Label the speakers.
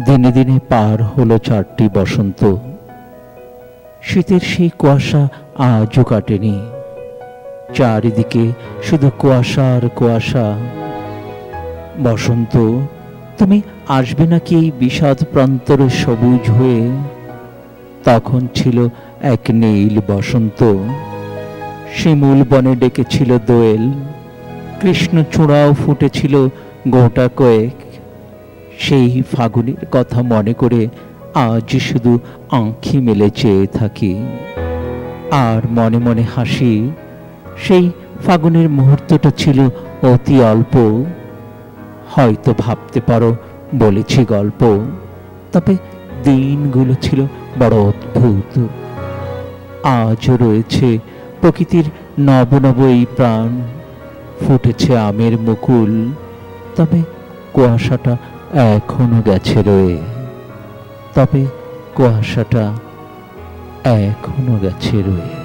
Speaker 1: দিনে দিনে পার হলো চারটি বসন্ত। শীতের সেই কুয়াশা আজও কাটেনি। চারিদিকে শুধু কুয়াশা আর কুয়াশা। বসন্ত, তুমি আসবে নাকি এই বিষাদ প্রান্তরে সবুজ হয়ে? তখন ছিল এক নীল বসন্ত। শিমুল বনে ডেকেছিল দোয়েল। কৃষ্ণচূড়াও ফুটেছিল গোটা কয়েক। সেই ফাগুনের কথা মনে করে আজ শুধু আঁখি মেলে চেয়ে থাকি। আর মনে মনে হাসি, সেই ফাগুনের মুহূর্তটা ছিল অতি অল্প। হয়তো ভাবতে পারো, বলেছি গল্প। তবে দিনগুলো ছিল বড় অদ্ভুত। আজও রয়েছে প্রকৃতির নব নব এই প্রাণ। ফুটেছে আমের মুকুল। তবে কুয়াশাটা এখনও গেছে রয়ে। তবে কুয়াশাটা এখনও গেছে রয়ে।